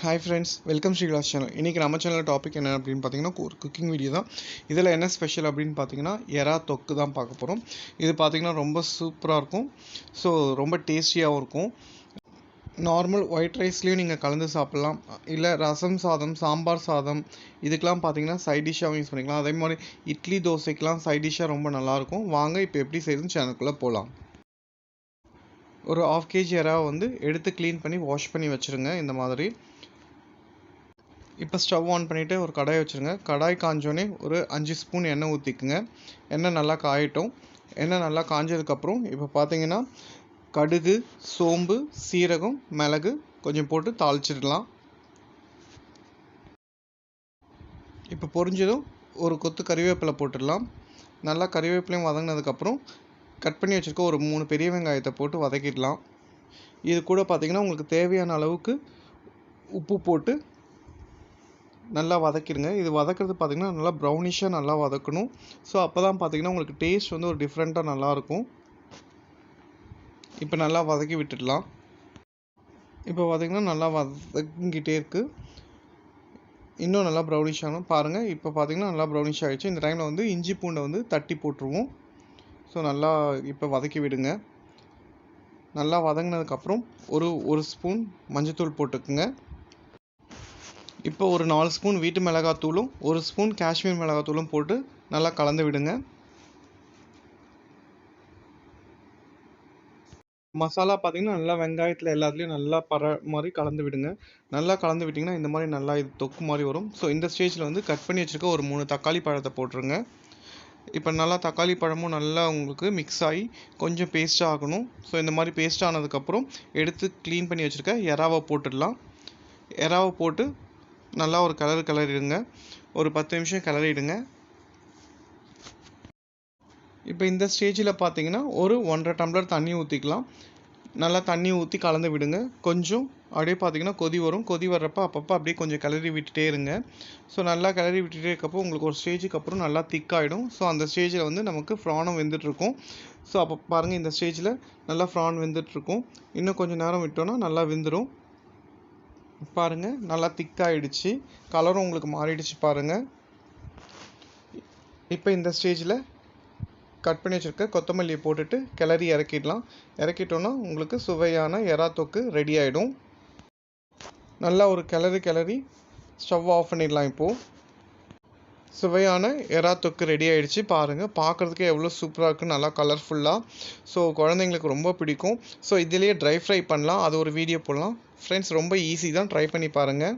Hi friends welcome Srilas channel இன்றைக்கி நம்ம channel topic என்ன அப்படின்னு பார்த்தீங்கன்னா ஒரு குக்கிங் வீடியோ தான். இதில் என்ன ஸ்பெஷல் அப்படின்னு பார்த்தீங்கன்னா எறா தொக்கு தான் பார்க்க போகிறோம் இது பார்த்தீங்கன்னா ரொம்ப சூப்பராக இருக்கும். ஸோ ரொம்ப டேஸ்டியாகவும் இருக்கும். நார்மல் ஒயிட் ரைஸ்லேயும் நீங்கள் கலந்து சாப்பிட்லாம். இல்லை ரசம் சாதம் சாம்பார் சாதம் இதுக்கெலாம் பார்த்தீங்கன்னா சைட் டிஷ்ஷாகவும் யூஸ் பண்ணிக்கலாம். அதே மாதிரி இட்லி தோசைக்கெலாம் சைட் டிஷ்ஷாக ரொம்ப நல்லாயிருக்கும். வாங்க இப்போ எப்படி செய்யுதுன்னு சேனலுக்குள்ளே போகலாம் ஒரு ஆஃப் கேஜி எறாவை வந்து எடுத்து க்ளீன் பண்ணி வாஷ் பண்ணி வச்சுருங்க இந்த மாதிரி. இப்போ ஸ்டவ் ஆன் பண்ணிவிட்டு ஒரு கடாய் வச்சுருங்க. கடாய் காஞ்சோடனே ஒரு அஞ்சு ஸ்பூன் எண்ணெய் ஊற்றிக்குங்க எண்ணெய் நல்லா காயட்டும். எண்ணெய் நல்லா காஞ்சதுக்கப்புறம் இப்போ பார்த்தீங்கன்னா கடுகு சோம்பு சீரகம் மிளகு கொஞ்சம் போட்டு தாளிச்சிடலாம். இப்போ பொரிஞ்சதும் ஒரு கொத்து கறிவேப்பிலை போட்டுடலாம். நல்லா கறிவேப்பிலையும் வதங்கினதுக்கப்புறம் கட் பண்ணி வச்சுருக்க ஒரு மூணு பெரிய வெங்காயத்தை போட்டு வதக்கிடலாம். இது கூட பார்த்திங்கன்னா உங்களுக்கு தேவையான அளவுக்கு உப்பு போட்டு நல்லா வதக்கிடுங்க. இது வதக்கிறது பார்த்திங்கன்னா நல்லா ப்ரௌனிஷாக நல்லா வதக்கணும். ஸோ அப்போ தான் பார்த்திங்கன்னா உங்களுக்கு டேஸ்ட் வந்து ஒரு டிஃப்ரெண்ட்டாக நல்லாயிருக்கும். இப்போ நல்லா வதக்கி விட்டுடலாம். இப்போ பார்த்திங்கன்னா நல்லா வதங்கிட்டே இருக்குது இன்னும் நல்லா ப்ரௌனிஷ் ஆகணும் பாருங்கள் இப்போ பார்த்திங்கன்னா நல்லா ப்ரௌனிஷ் ஆகிடுச்சு இந்த டைமில் வந்து இஞ்சி பூண்டை வந்து தட்டி போட்டுருவோம். ஸோ நல்லா இப்போ வதக்கி விடுங்க. நல்லா வதங்கினதுக்கப்புறம் ஒரு ஒரு ஸ்பூன் மஞ்சத்தூள் போட்டுக்குங்க. இப்போ ஒரு நாலு ஸ்பூன் வீட்டு மிளகாத்தூளும் ஒரு ஸ்பூன் காஷ்மீர் மிளகாத்தூளும் போட்டு நல்லா கலந்து விடுங்க. மசாலா பார்த்தீங்கன்னா நல்லா வெங்காயத்தில் எல்லாத்துலேயும் நல்லா பர மாதிரி கலந்து விடுங்க. நல்லா கலந்து விட்டிங்கன்னா இந்த மாதிரி நல்லா இது தொக்கு மாதிரி வரும். ஸோ இந்த ஸ்டேஜில் வந்து கட் பண்ணி வச்சுருக்க ஒரு மூணு தக்காளி பழத்தை போட்டுருங்க. இப்போ நல்லா தக்காளி பழமும் நல்லா உங்களுக்கு மிக்ஸ் ஆகி கொஞ்சம் பேஸ்ட் ஆகணும். ஸோ இந்த மாதிரி பேஸ்ட் ஆனதுக்கப்புறம் எடுத்து க்ளீன் பண்ணி வச்சுருக்க எறாவை போட்டுடலாம். எறாவை போட்டு நல்லா ஒரு கலர் கலரிடுங்க ஒரு பத்து நிமிஷம் கிளறிடுங்க இப்போ இந்த ஸ்டேஜில் பார்த்தீங்கன்னா ஒரு ஒன்றரை டம்ளர் தண்ணி ஊற்றிக்கலாம் நல்லா தண்ணி ஊற்றி கலந்து விடுங்க. கொஞ்சம் அப்படியே பார்த்தீங்கன்னா கொதி வரும். கொதி வர்றப்போ அப்பப்போ அப்படியே கொஞ்சம் கிளறி விட்டுட்டே இருங்க. ஸோ நல்லா கிளறி விட்டுட்டே இருக்கப்போ உங்களுக்கு ஒரு ஸ்டேஜுக்கு அப்புறம் நல்லா திக்காகிடும் ஸோ அந்த ஸ்டேஜில் வந்து நமக்கு ஃப்ரானும் வெந்துட்டுருக்கும். ஸோ அப்போ பாருங்கள் இந்த ஸ்டேஜில் நல்லா ஃப்ரான் வெந்துட்டுருக்கும். இன்னும் கொஞ்சம் நேரம் விட்டோன்னா நல்லா வெந்துடும் பாருங்கள் நல்லா திக்காயிடுச்சு கலரும் உங்களுக்கு மாறிடுச்சு பாருங்கள் இப்போ இந்த ஸ்டேஜில் கட் பண்ணி வச்சுருக்க கொத்தமல்லியை போட்டுட்டு கிளறி இறக்கிடலாம். இறக்கிட்டோன்னா உங்களுக்கு சுவையான எறா தொக்கு ரெடி ஆகிடும் நல்லா ஒரு கிளறி கிளறி ஸ்டவ் ஆஃப் பண்ணிடலாம் இப்போது சுவையான எறா தொக்கு ரெடி ஆகிடுச்சு பாருங்கள் பார்க்குறதுக்கு எவ்வளோ சூப்பராக இருக்குது நல்லா கலர்ஃபுல்லாக ஸோ குழந்தைங்களுக்கு ரொம்ப பிடிக்கும். ஸோ இதிலேயே ட்ரை ஃப்ரை பண்ணலாம். அது ஒரு வீடியோ போடலாம். ஃப்ரெண்ட்ஸ் ரொம்ப ஈஸி தான். ட்ரை பண்ணி பாருங்கள்